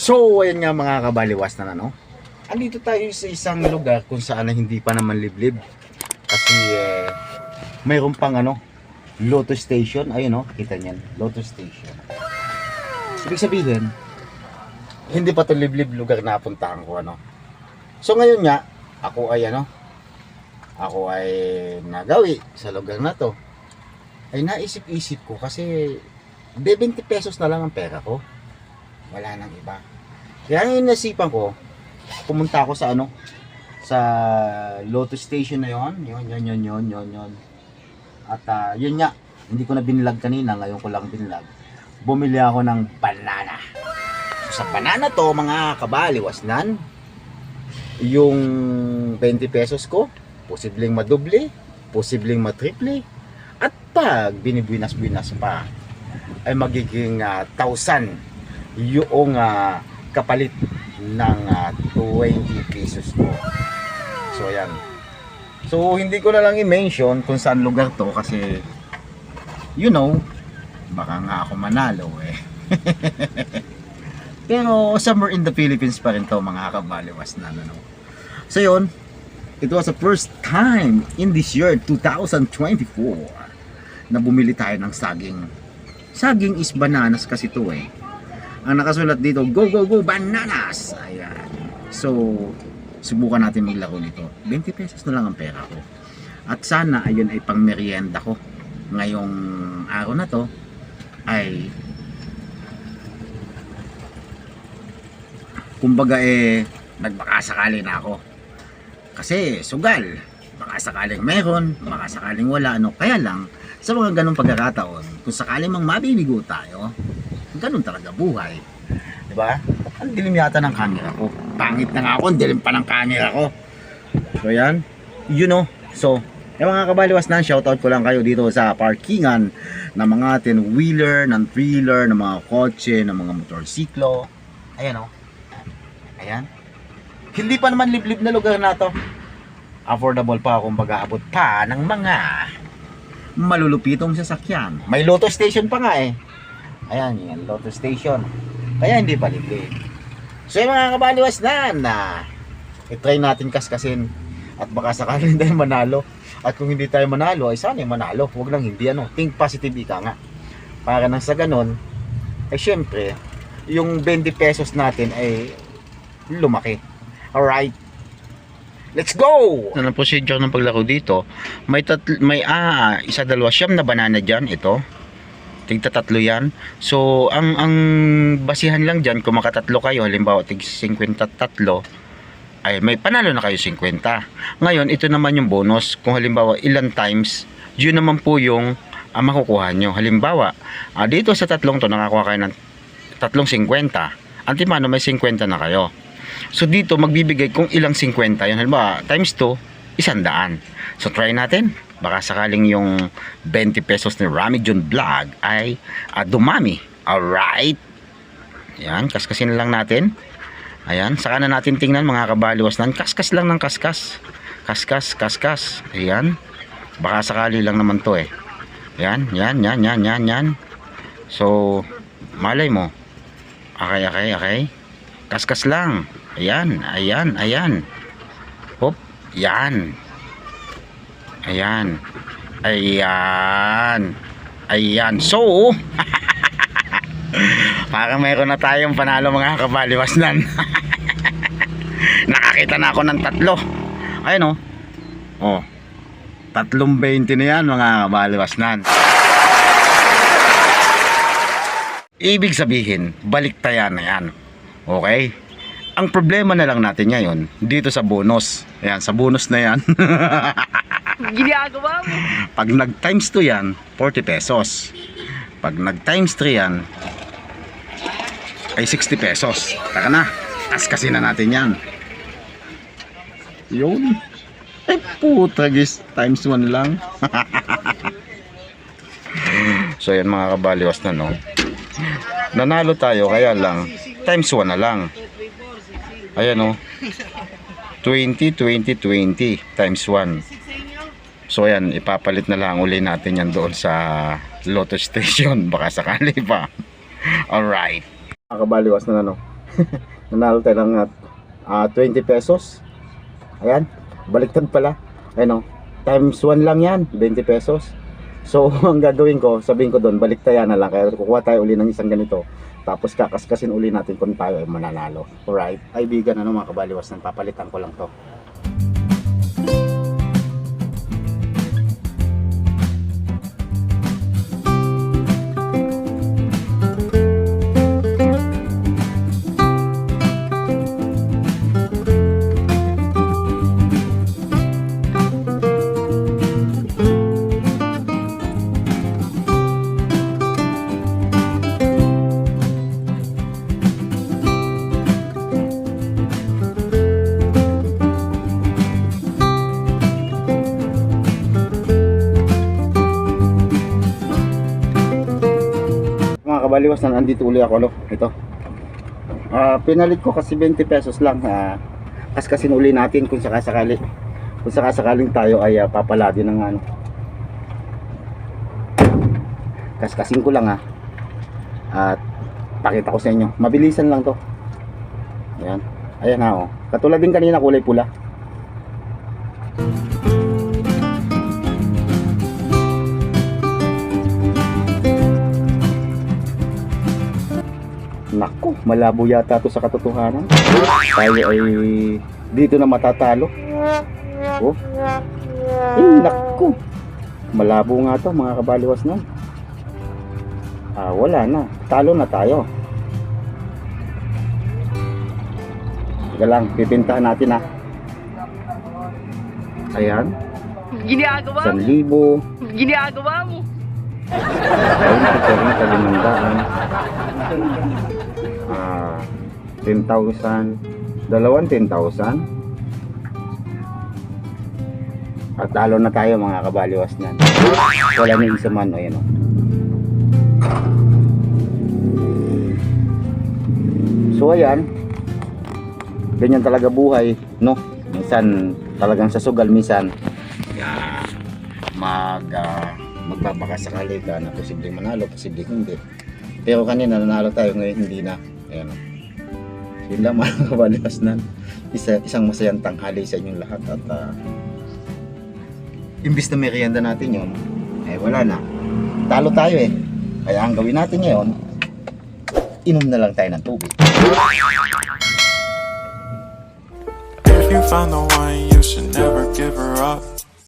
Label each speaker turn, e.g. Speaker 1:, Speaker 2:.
Speaker 1: So, ayan nga mga kabaliwas na ano. Andito tayo sa isang lugar kung saan hindi pa naman liblib. Kasi eh, mayroon pang ano, Lotto Station. Ayun oh, kita niyan, Lotto Station. Ibig sabihin, hindi pa to liblib lugar na puntahan ko ano. So ngayon nga, ako ay ano, ako ay nagawi sa lugar na to. Ay naisip-isip ko kasi de 20 pesos na lang ang pera ko. Wala nang iba. Kaya ngayon nasipan ko, pumunta ako sa ano, sa Lotto Station na yon, yon, yon, yon, yon, yon, yon. At ah, yun nga, hindi ko na binlag kanina, ngayon ko lang binlag. Bumili ako ng banana. So, sa banana to, mga kabaliwasnan, yung 20 pesos ko, posibleng madoble, posibleng matriple, at pag binibuinas-buinas pa, ay magiging ah, 1,000 yung ah, kapalit ng ah, 20 pesos ko. So, ayan. So, hindi ko na lang i-mention kung saan lugar to kasi, you know, baka nga ako manalo eh. Pero somewhere in the Philippines pa rin to mga kabaliwas na ano. So yun, it was the first time in this year 2024 na bumili tayo ng saging. Saging is bananas kasi to eh. Ang nakasulat dito, go go go bananas! Ayan. So, subukan natin maglaro nito. 20 pesos na lang ang pera ko. At sana ayun ay pang merienda ko. Ngayong araw na to ay kumbaga eh nagbakasakali na ako. Kasi sugal, baka sakaling meron, baka sakaling wala, ano. Kaya lang, sa mga ganong pagkakataon, kung sakaling mang mabibigo tayo, ganun talaga buhay. Di ba? Ang dilim yata ng camera ko. Pangit na nga ako, ang dilim pa ng camera ko. So yan, you know. So, yung mga kabaliwas na, shoutout ko lang kayo dito sa parkingan ng mga ten-wheeler, ng thriller, ng mga kotse, ng mga motorsiklo. Ayan o. Ayan. Hindi pa naman liblib na lugar na to. Affordable pa kung mag-aabot pa ng mga malulupitong sasakyan. May Lotto Station pa nga eh. Ayan, yan, Lotto Station. Kaya hindi pa liblib. So yung mga kabaliwas na na itry natin kaskasin at baka sakaling tayo manalo. At kung hindi tayo manalo, ay sana manalo. Huwag lang hindi ano. Think positive ika nga. Para nang sa ganon, ay syempre, yung 20 pesos natin ay lumaki. Alright. Let's go! Ano ang procedure ng paglaro dito? May tatlo, may ah, isa dalawa siyam na banana diyan ito. Tigta tatlo yan. So, ang ang basihan lang diyan kung makatatlo kayo, halimbawa tig 53 ay may panalo na kayo 50. Ngayon, ito naman yung bonus. Kung halimbawa ilan times, yun naman po yung ang makukuha nyo. Halimbawa, ah, dito sa tatlong to nakakuha kayo ng tatlong 50. Antimano may 50 na kayo. So dito magbibigay kung ilang 50 yun. Halimbawa, times 2, isang daan. So try natin. Baka sakaling yung 20 pesos ni Rami John Vlog ay ah, dumami. Alright. Yan, kaskasin lang natin. Ayan, saka na natin tingnan mga kabaliwas nan. Kaskas lang ng kaskas. Kaskas, kaskas. Ayan. Baka sakali lang naman to eh. Yan, yan, yan, yan, yan, yan. So, malay mo. Okay, okay, okay. Kaskas lang. Ayan, ayan, ayan. Hop, yan. Ayan. Ayan. Ayan. So, parang meron na tayong panalo mga kabaliwasnan. Nakakita na ako ng tatlo. Ayun oh. Oh. Tatlong 20 na yan mga kabaliwasnan. Ibig sabihin, baliktayan na yan. Okay? Ang problema na lang natin ngayon, dito sa bonus. Ayan, sa bonus na yan.
Speaker 2: Ginagawa mo.
Speaker 1: Pag nag times 2 yan, 40 pesos. Pag nag times 3 yan, ay 60 pesos. Taka na, kasi na natin yan. Yun. Ay puta guys, times 1 lang. so yan mga kabaliwas na no. Nanalo tayo kaya lang, times 1 na lang. Ayan o. 20, 20, 20 times 1. So ayan, ipapalit na lang uli natin yan doon sa Lotto Station. Baka sakali pa. Alright. Nakabaliwas na ano. Nanalo tayo ng ah, 20 pesos. Ayan, baliktad pala. Ayun o, times 1 lang yan, 20 pesos. So, ang gagawin ko, sabihin ko doon, baliktayan na lang. Kaya kukuha tayo uli ng isang ganito. Tapos kakaskasin uli natin kung tayo ay mananalo. Alright? Kaibigan, ano mga kabaliwas, papalitan ko lang to. Kabaliwas na nandito uli ako no ito. Ah, pinalit ko kasi 20 pesos lang uh, kaskasin uli natin kung sakasakali kung sakasakaling tayo ay uh, papaladi ng ano. Kaskasin ko lang ha at pakita ko sa inyo. Mabilisan lang to. Ayan. Ayan ha oh. Katulad din kanina kulay pula Malabo yata to sa katotohanan. Tayo ay dito na matatalo. Oh. Eh, naku. Malabo nga to mga kabaliwas nun. Ah, wala na. Talo na tayo. Teka lang, pipintahan natin ha. Ayan,
Speaker 2: Ginagawa mo.
Speaker 1: 1,000.
Speaker 2: Ginagawa mo.
Speaker 1: Ayun, ito rin sa limandaan. Ah, 10,000. Dalawang 10,000. At talo na tayo mga kabaliwas niyan. Wala na isa man. Ayan o. So ayan. Ganyan talaga buhay, no? Minsan talagang sa sugal, minsan yeah, mag ah, magbabaka sakali ka na posibleng manalo, posibleng hindi. Pero kanina nanalo tayo, ngayon hindi na. Ayan o. Yun lang mga kabaliwas na. Isa, isang masayang tanghali sa inyong lahat at ah, imbis na merienda natin yon eh wala na. Talo tayo eh. Kaya ang gawin natin ngayon, inom na lang tayo ng tubig.
Speaker 3: If you find the one, you should never give her up.